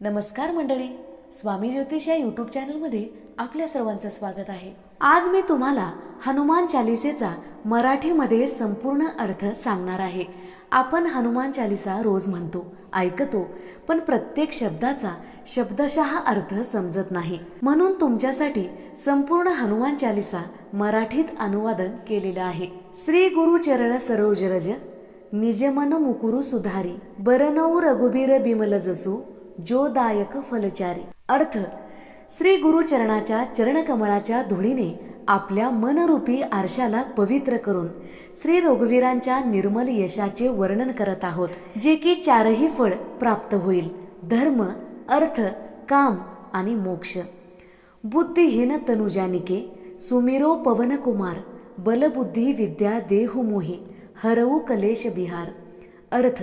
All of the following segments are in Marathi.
नमस्कार मंडळी स्वामी ज्योतिष या यूट्यूब चॅनलमध्ये आपल्या सर्वांचं स्वागत आहे. आज मी तुम्हाला हनुमान चालिसेचा मराठीमध्ये संपूर्ण अर्थ सांगणार आहे. आपण हनुमान चालिसा रोज म्हणतो ऐकतो पण प्रत्येक शब्दाचा शब्दशः अर्थ समजत नाही. म्हणून तुमच्यासाठी संपूर्ण हनुमान चालिसा मराठीत अनुवादन केलेलं आहे. श्री गुरु चरण सरोज रज निजमन मुकुरु सुधारी बरनऊ रघुबीर बिमल जसू जोदायक फलचारी. अर्थ श्री गुरुचरणाच्या चरणकमळाच्या धुळीने आपल्या मनरूपी आरशाला पवित्र करून श्री रघुवीरांच्या निर्मल यशाचे वर्णन करत आहोत जे की चारही फळ प्राप्त होईल. धर्म अर्थ काम आणि मोक्ष. बुद्धिहीन तनुजानिके सुमिरो पवनकुमार बलबुद्धी विद्या देहु मोही हरऊ कलेश बिहार. अर्थ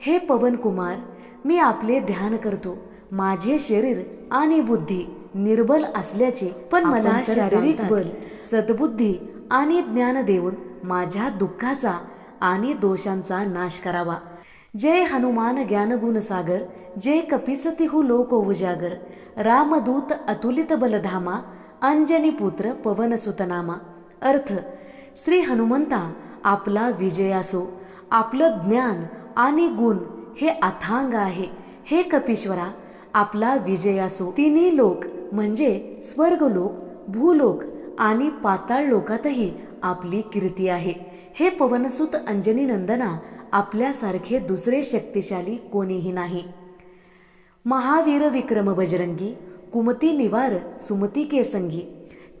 हे पवनकुमार मी आपले ध्यान करतो. माझे शरीर आणि बुद्धी निर्बल असल्याचे पण मला शारीरिक बल सद्बुद्धी आणि ज्ञान देऊन माझ्या दुःखाचा आणि दोषांचा नाश करावा. जय हनुमान ज्ञानगुण सागर जय कपिसतिहु लोक उजागर रामदूत अतुलित बलधामा अंजनी पुत्र पवन सुतनामा. अर्थ श्री हनुमंता आपला विजय असो. आपलं ज्ञान आणि गुण हे अथांग आहे. हे कपीश्वरा आपला विजय असो. तिन्ही लोक म्हणजे स्वर्गलोक भूलोक आणि पाताळ लोकातही आपली कीर्ती आहे. हे पवनसुत अंजनी नंदना आपल्यासारखे दुसरे शक्तिशाली कोणीही नाही. महावीर विक्रम बजरंगी कुमती निवार सुमती केसंगी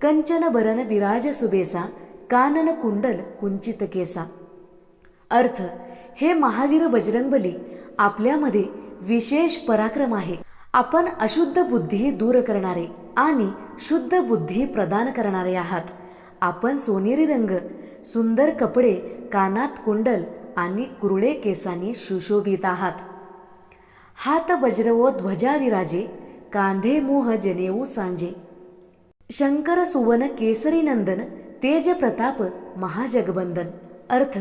कंचन बरन विराज सुबेसा कानन कुंडल कुंचित केसा. अर्थ हे महावीर बजरंगबली आपल्यामध्ये विशेष पराक्रम आहे. आपण अशुद्ध बुद्धी दूर करणारे आणि शुद्ध बुद्धी प्रदान करणारे आहात. आपण सोनेरी रंग सुंदर कपडे कानात कुंडल आणि कुरळे केसांनी सुशोभित आहात. हात वज्रवो ध्वजा विराजे कांधे मोह जनेऊ सांजे. शंकर सुवन केसरी नंदन तेज प्रताप महाजगबंदन. अर्थ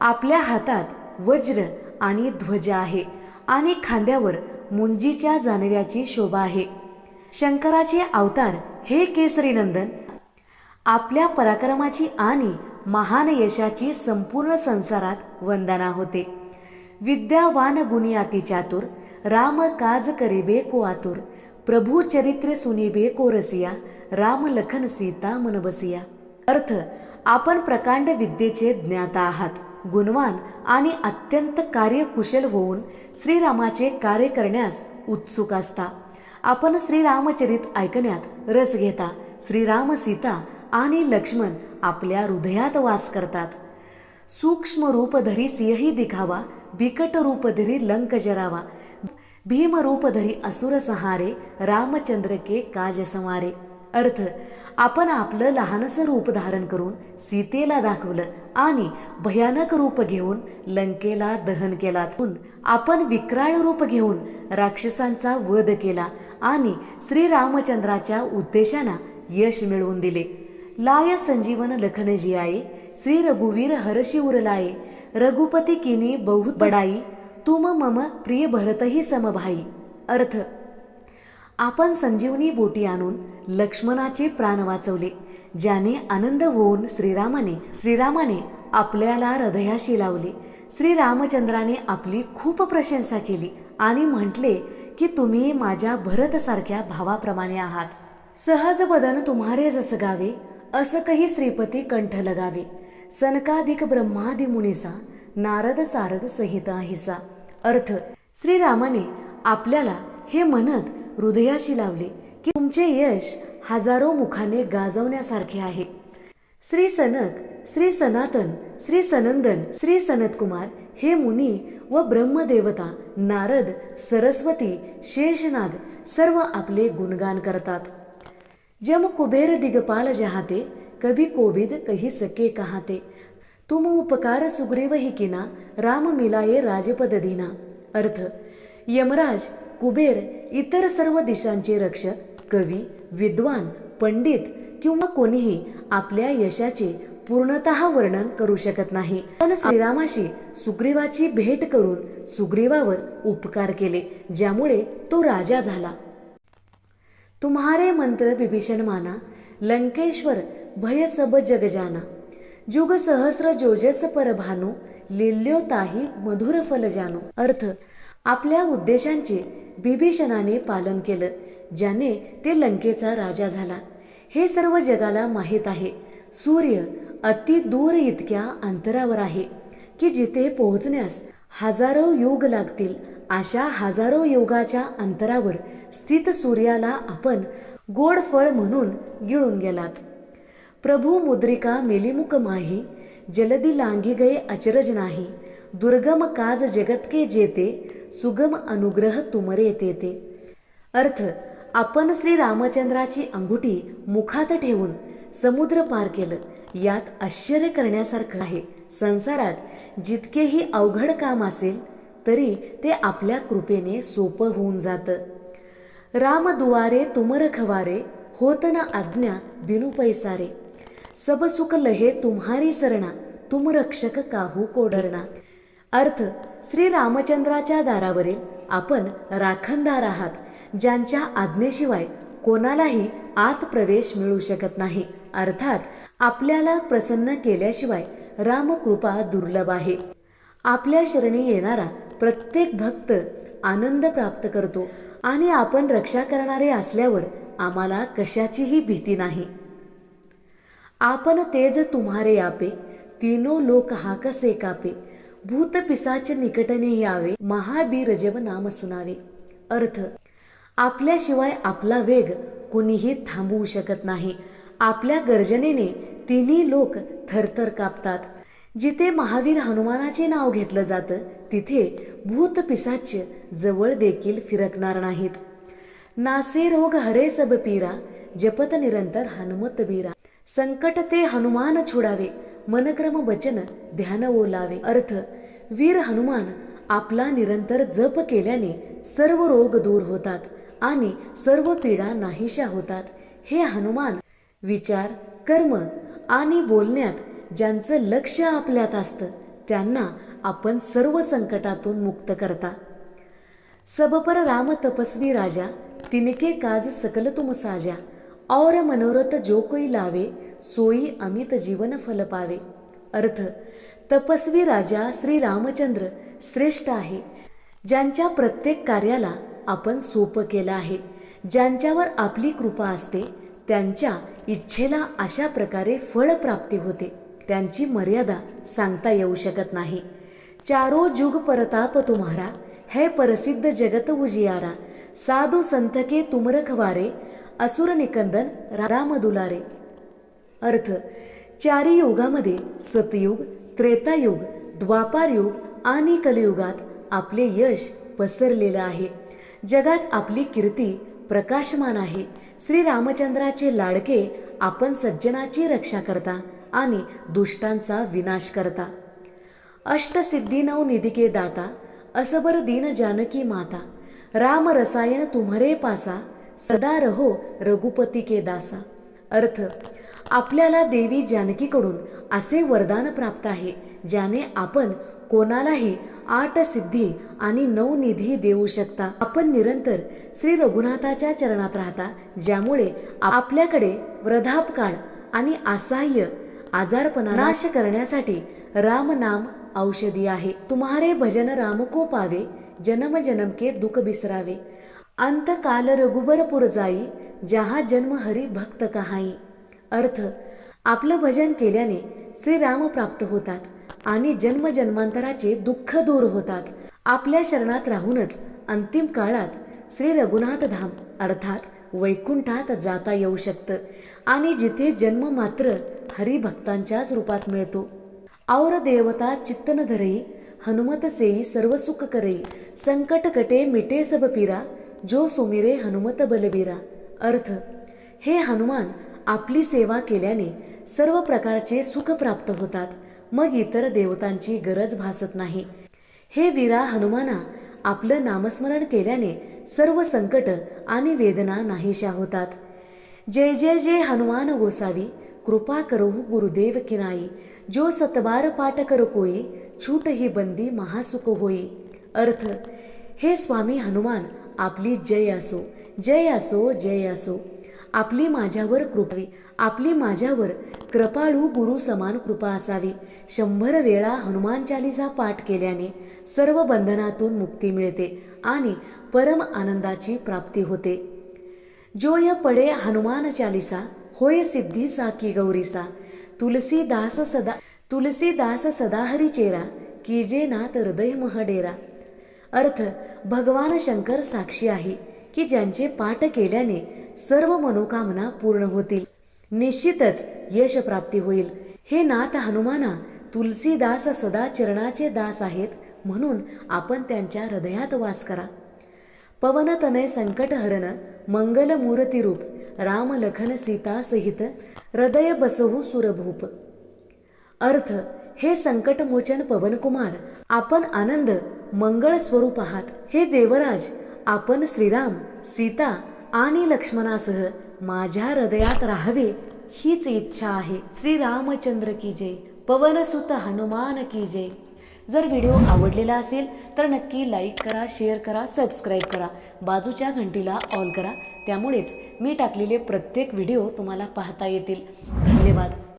आपल्या हातात वज्र आणि ध्वज आहे आणि खांद्यावर मुंजीच्या जानव्याची शोभा आहे. शंकराचे अवतार हे केसरी नंदन आपल्या पराक्रमाची आणि महान यशाची संपूर्ण संसारात वंदना होते. विद्यावान गुणी चातुर राम काज करिबे को आतुर प्रभू चरित्र सुनिबे को रसिया राम लखन सीता मनबसिया अर्थ आपण प्रकांड विद्येचे ज्ञाता आहात. गुणवान आणि अत्यंत कार्यकुशल होऊन श्रीरामाचे कार्य करण्यास उत्सुक असता. आपण श्रीरामचरित ऐकण्यात रस घेता. श्रीराम सीता आणि लक्ष्मण आपल्या हृदयात वास करतात. सूक्ष्म रूप धरी सिंहही दिखावा बिकट रूप धरी लंक जरावा. भीम रूप धरी असुर संहारे रामचंद्र के काज संवारे. अर्थ आपण आपलं लहानसं रूप धारण करून सीतेला दाखवलं आणि भयानक रूप घेऊन लंकेला दहन केला. आपण विक्राळ रूप घेऊन राक्षसांचा वध केला आणि श्रीरामचंद्राच्या उद्देशाना यश मिळवून दिले. लाय संजीवन लखन जियाये श्री रघुवीर हरशी उरलाये रघुपती किनी बहुत बडाई तुम मम प्रिय भरतही समभाई. अर्थ आपण संजीवनी बोटी आणून लक्ष्मणाचे प्राण वाचवले. ज्याने आनंद होऊन श्रीरामाने श्रीरामाने आपल्याला हृदयाशी लावले. श्रीरामचंद्राने आपली खूप प्रशंसा केली आणि म्हटले की तुम्ही माझ्या भरतसारख्या भावाप्रमाणे आहात. सहज बदन तुम्हारे जस गावे असं काही श्रीपती कंठ लगावे. सनकाधिक ब्रह्मादि मुनीसा नारद सारद संहिता हिसा अर्थ श्रीरामाने आपल्याला हे म्हणत हृदयाशी लावले की तुमचे यश हजारो मुखाने गाजवण्यासारखे आहे. श्री सनक श्री सनातन श्री सनंदन श्री सनतकुमार हे मुनी व ब्रह्मदेवता नारद सरस्वती शेषनाग सर्व आपले गुणगान करतात. जम कुबेर दिगपाल जहाते कभी कोबिद कही सके कहाते. तुम उपकार सुग्रीव ही किना राम मिलाये राजपद दिना. अर्थ यमराज कुबेर इतर सर्व दिशांचे रक्षक कवी विद्वान पंडित किंवा कोणीही आपल्या यशाचे पूर्णतः वर्णन करू शकत नाही. पण श्रीरामाशी सुग्रीवाची भेट करून सुग्रीवावर उपकार केले ज्यामुळे तो राजा झाला. तुम्हारे मंत्र विभीषण माना लंकेश्वर भय सब जग जाना. जुग सहस्र जोजस पर भानु लिल्यो ताही मधुर फल जानो. अर्थ आपल्या उद्देशांचे बिभीषणाने पालन केलं. ज्याने ते लंकेचा राजा झाला. हे सर्व जगाला माहीत आहे. सूर्य अति दूर इतक्या अंतरावर आहे की जिथे पोहोचण्यास हजारो युग लागतील. अशा हजारो युगाच्या अंतरावर स्थित सूर्याला आपण गोड फळ म्हणून गिळून गेलात. प्रभू मुद्रिका मेलिमुख माही जलदी लांगी गए अचरज नाही. दुर्गम काज जगत के जेते सुगम अनुग्रह तुमरे तेते. अर्थ आपण श्री रामचंद्राची अंगुठी मुखात ठेवून समुद्र पार केलं. यात आश्चर्य करण्यासारखं आहे. संसारात जितकेही अवघड काम असेल तरी ते आपल्या कृपेने सोपं होऊन जातं. राम दुवारे तुम होत ना आज्ञा बिनु पैसारे. सब सुख लहे तुम्हारी सरणा तुम रक्षक काहू कोडरणा अर्थ श्री रामचंद्राच्या दारावरील आपण राखणदार आहात. ज्यांच्या आज्ञेशिवाय कोणालाही आत प्रवेश मिळू शकत नाही. अर्थात आपल्याला प्रसन्न केल्याशिवाय रामकृपा दुर्लभ आहे. आपल्या शरणी येणारा प्रत्येक भक्त आनंद प्राप्त करतो आणि आपण रक्षा करणारे असल्यावर आम्हाला कशाचीही भीती नाही. आपण तेज तुम्हारे आपे तीनो लोक हाकसे कापे भूत पिसाच निकटने यावे महाबीरजव नाम सुनावे. अर्थ आपल्याशिवाय आपला वेग कुणीही थांबवू शकत नाही. आपल्या गर्जनेने तिन्ही लोक थरथर कापतात. जिथे महावीर हनुमानाचे नाव घेतलं जातं तिथे भूत पिसाच्य जवळ देखील फिरकणार नाहीत. नासे रोग हरे सब पीरा जपत निरंतर हनुमत बीरा. संकट ते हनुमान छोडावे मनक्रम वचन ध्यान ओलावे. अर्थ वीर हनुमान आपला निरंतर जप केल्याने सर्व रोग दूर होतात. आणि सर्व पीडा नाहीशा होतात. हे हनुमान विचार कर्म आणि बोलण्यात ज्यांचं लक्ष आपल्यात असतं त्यांना आपण सर्व संकटातून मुक्त करता. सबपर राम तपस्वी राजा तिनके काज सकल तुम साजा. और मनोरथ जो कोई लावे सोई अमित जीवन फल पावे. अर्थ तपस्वी राजा श्री रामचंद्र श्रेष्ठ आहे. ज्यांच्या प्रत्येक कार्याला आपण सोपं केलं आहे. ज्यांच्यावर आपली कृपा असते त्यांच्या इच्छेला अशा प्रकारे फळ प्राप्ती होते. त्यांची मर्यादा सांगता येऊ शकत नाही. चारो जुग परताप तुम्हारा है प्रसिद्ध जगत उजियारा. साधू संत के तुम असुर निकंदन राम दुलारे अर्थ चारी युगामध्ये सतयुग त्रेतायुग द्वापार युग आणि कलियुगात आपले यश पसरलेलं आहे. जगात आपली कीर्ती प्रकाशमान आहे. श्री रामचंद्राचे लाडके आपण सज्जनाची रक्षा करता आणि दुष्टांचा विनाश करता. अष्टसिद्धी नव निधिके दाता असबर दीन जानकी माता. राम रसायन तुम्हरे पासा सदा रहो रघुपती के दासा. अर्थ आपल्याला देवी जानकीकडून असे वरदान प्राप्त आहे ज्याने आपण कोणालाही आठ सिद्धी आणि नऊ निधी देऊ शकता. आपण निरंतर श्री रघुनाथाच्या चरणात राहता ज्यामुळे आपल्याकडे वृद्धापकाळ आणि असहाय्य आजारपणा नाश करण्यासाठी राम नाम औषधी आहे. तुम्हारे भजन राम को पावे जन्म जन्म के दुख बिसरावे. अंत काल रघुबर जाई जहा जन्म हरी भक्त कहाई. अर्थ आपलं भजन केल्याने श्रीराम प्राप्त होतात. आणि जन्म जन्मांतराचे दुःख दूर होतात. आपल्या शरणात राहूनच अंतिम काळात श्री रघुनाथ धाम अर्थात वैकुंठात जाता येऊ शकतं आणि जिथे जन्म मात्र हरिभक्तांच्याच रूपात मिळतो. और देवता चित्तन धरई हनुमत सेई सर्व सुख करई संकट कटे मिटे सब पिरा जो सुमिरे हनुमत बलबीरा अर्थ हे हनुमान आपली सेवा केल्याने सर्व प्रकारचे सुख प्राप्त होतात. मग इतर देवतांची गरज भासत नाही. हे वीरा हनुमाना आपलं नामस्मरण केल्याने सर्व संकट आणि वेदना नाहीशा होतात. जय जय जय हनुमान गोसावी कृपा करू गुरुदेव किनाई जो सतबार पाठ कर कोई छूट ही बंदी महासुख होई. अर्थ हे स्वामी हनुमान आपली जय असो जय असो जय असो. आपली माझ्यावर कृपावी आपली माझ्यावर कृपाळू गुरु समान कृपा असावी. शंभर वेळा हनुमान चालिसा पाठ केल्याने सर्व बंधनातून मुक्ती मिळते आणि परम आनंदाची प्राप्ती होते. जो य पडे हनुमान चालिसा होय सिद्धी साकी गौरीसा तुलसीदास सदा तुलसीदास सदाहरी चेरा कीजे नाथ हृदय महडेरा अर्थ भगवान शंकर साक्षी आहे. की ज्यांचे पाठ केल्याने सर्व मनोकामना पूर्ण होतील. निश्चितच यश प्राप्ती होईल. हे नाथ हनुमाना तुलसीदास सदा चरणाचे दास आहेत म्हणून आपण त्यांच्या हृदयात वास करा. पवन तनय संकट हरण मंगल मूर्तीरूप राम लखन सीता सहित हृदय बसहू सुरभूप. अर्थ हे संकटमोचन पवनकुमार आपण आनंद मंगळ स्वरूप आहात. हे देवराज आपण श्रीराम सीता आणि लक्ष्मणासह माझ्या हृदयात राहावे हीच इच्छा आहे. श्रीरामचंद्र की जय. पवनसुत हनुमान की जय. जर व्हिडिओ आवडलेला असेल तर नक्की लाईक करा शेअर करा सबस्क्राईब करा. बाजूच्या घंटीला ऑल करा. त्यामुळेच मी टाकलेले प्रत्येक व्हिडिओ तुम्हाला पाहता येतील. धन्यवाद.